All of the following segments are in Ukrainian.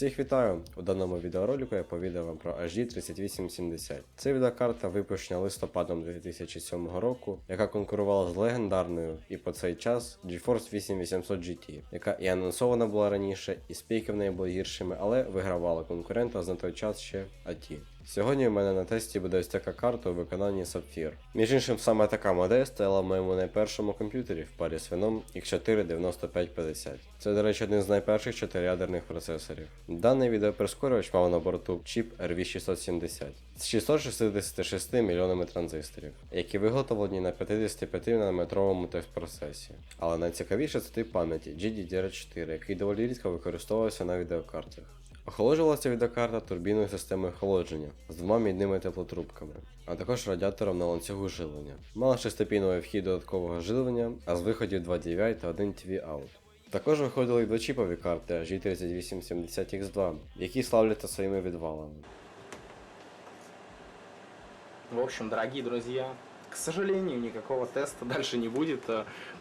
Всіх вітаю! У даному відеоролику я повідаю вам про HD 3870. Це відеокарта випущена листопадом 2007 року, яка конкурувала з легендарною і по цей час GeForce 8800 GT, яка і анонсована була раніше, і спіки в неї були гіршими, але вигравала конкурента на той час ще AT. Сьогодні у мене на тесті буде ось така карта у виконанні Sapphire. Між іншим, саме така модель стояла в моєму найпершому комп'ютері в парі з Venom X4 9550. Це, до речі, один з найперших чотириядерних процесорів. Даний відеоприскорювач мав на борту чіп RV670 з 666 мільйонами транзисторів, які виготовлені на 55 нанометровому тест-процесі. Але найцікавіше це тип пам'яті GDDR4, який доволі рідко використовувався на відеокартах. Охолоджувалася відеокарта турбіною системою охолодження з двома мідними теплотрубками, а також радіатором на ланцюгу живлення. Мала шестипіновий вхід додаткового живлення, а з виходів 2 DVI та 1 TV out. Також виходили й двочіпові карти G3870X2, які славляться своїми відвалами. В общем, дорогие друзья, к сожалению, никакого теста дальше не будет.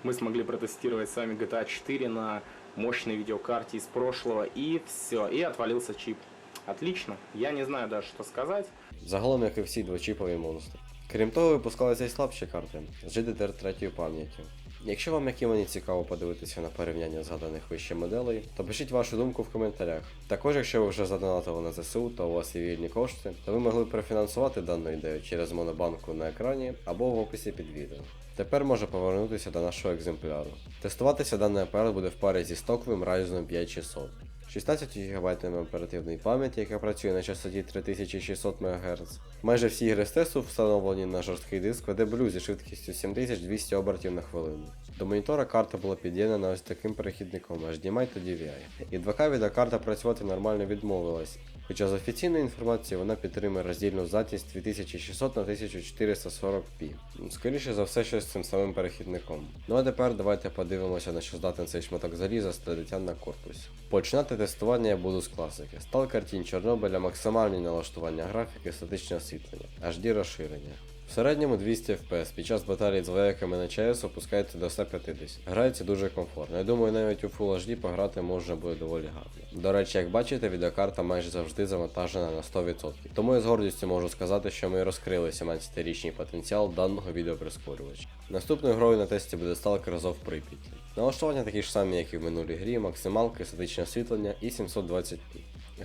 Мы смогли протестировать с вами GTA 4 на мощной видеокарте из прошлого, и все, и отвалился чип. Отлично, я не знаю даже, что сказать. Загалом, як і всі двочіпові монстри. Крім того, випускалися й слабші карти з GDDR3 пам'яттю. Якщо вам як і мені цікаво подивитися на порівняння згаданих вище моделей, то пишіть вашу думку в коментарях. Також, якщо ви вже задонатили на ЗСУ та у вас є вільні кошти, то ви могли профінансувати дану ідею через монобанку на екрані або в описі під відео. Тепер може повернутися до нашого екземпляру. Тестуватися даний апарат буде в парі зі стоковим Ryzen 5600. 16 ГБ оперативної пам'яті, яка працює на частоті 3600 МГц. Майже всі ігри з тесту встановлені на жорсткий диск VD зі швидкістю 7200 обертів на хвилину. До монітора карта була під'єднана ось таким перехідником HDMI та DVI. І 2К відеокарта працювати нормально відмовилась, хоча з офіційної інформації вона підтримує роздільну здатність 2600 на 1440p. Скоріше за все, щось з цим самим перехідником. Ну а тепер давайте подивимося на що здатен цей шматок заліза з на корпусі. Починати тестування я буду з класики. Сталкер Тінь Чорнобиля, максимальні налаштування графіки, статичне освітлення, HD розширення. В середньому 200 FPS під час баталій з вояками на ЧС опускається до 150. Грається дуже комфортно. Я думаю, навіть у Full HD пограти можна буде доволі гарно. До речі, як бачите, відеокарта майже завжди завантажена на 100%. Тому я з гордістю можу сказати, що ми розкрили 17-річний потенціал даного відеоприскорювача. Наступною грою на тесті буде Stalker Азов Прип'яті. Налаштування такі ж самі, як і в минулій грі, максималки, статичне освітлення і 720p.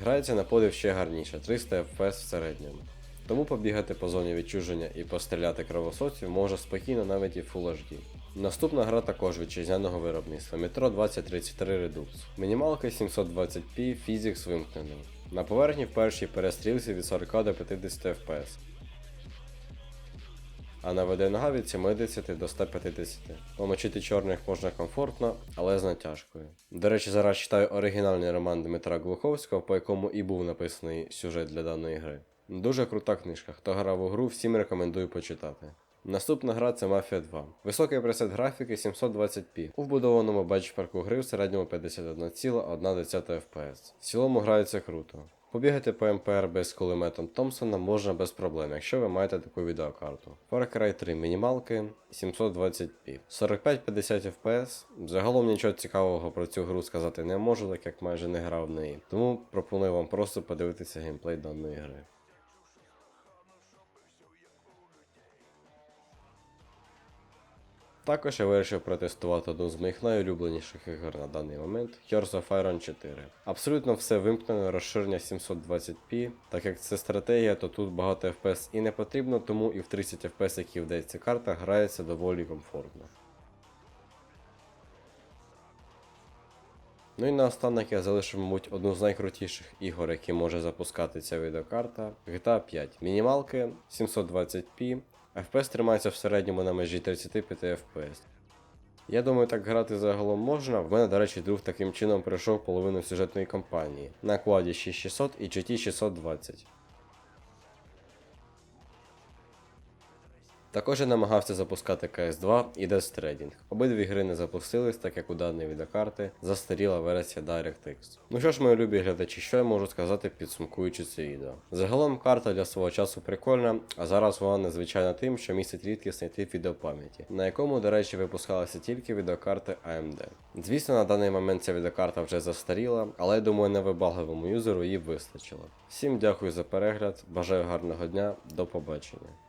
Грається на подив ще гарніше, 300 FPS в середньому. Тому побігати по зоні відчуження і постріляти кровососів може спокійно навіть і Full HD. Наступна гра також вітчизняного виробництва Metro 2033 Redux. Мінімалка 720p, Physics вимкнений. На поверхні в першій перестрілці від 40 до 50 FPS. А на ВДНГ від 70 до 150. Помочити чорних можна комфортно, але з натяжкою. До речі, зараз читаю оригінальний роман Дмитра Глуховського, по якому і був написаний сюжет для даної гри. Дуже крута книжка. Хто грав у гру, всім рекомендую почитати. Наступна гра це Mafia 2. Високий пресет графіки 720p. У вбудованому бенчмарку гри в середньому 51,1 FPS. В цілому грається круто. Побігати по МПР з кулеметом Томпсона можна без проблем, якщо ви маєте таку відеокарту. Far Cry 3 мінімалки 720p. 45-50 FPS. Загалом нічого цікавого про цю гру сказати не можу, так як майже не грав в неї. Тому пропоную вам просто подивитися геймплей даної гри. Також я вирішив протестувати одну з моїх найулюбленіших ігор на даний момент Heroes of Iron 4. Абсолютно все вимкнено, розширення 720p, так як це стратегія, то тут багато FPS і не потрібно, тому і в 30 FPS, які вдається карта, грається доволі комфортно. Ну і наостанок я залишив, мабуть, одну з найкрутіших ігор, які може запускати ця відеокарта GTA 5. Мінімалки 720p, FPS тримається в середньому на межі 35 FPS. Я думаю, так грати загалом можна. В мене, до речі, друг таким чином пройшов половину сюжетної кампанії на кладі 6600 і GT 620. Також я намагався запускати CS2 і Death Stranding. Обидві гри не запустились, так як у даної відеокарти застаріла версія DirectX. Ну що ж, мої любі глядачі, що я можу сказати підсумкуючи це відео? Загалом карта для свого часу прикольна, а зараз вона незвичайна тим, що містить рідкісний тип відеопам'яті, на якому, до речі, випускалися тільки відеокарти AMD. Звісно, на даний момент ця відеокарта вже застаріла, але я думаю, невибагливому юзеру її вистачило. Всім дякую за перегляд, бажаю гарного дня, до побачення.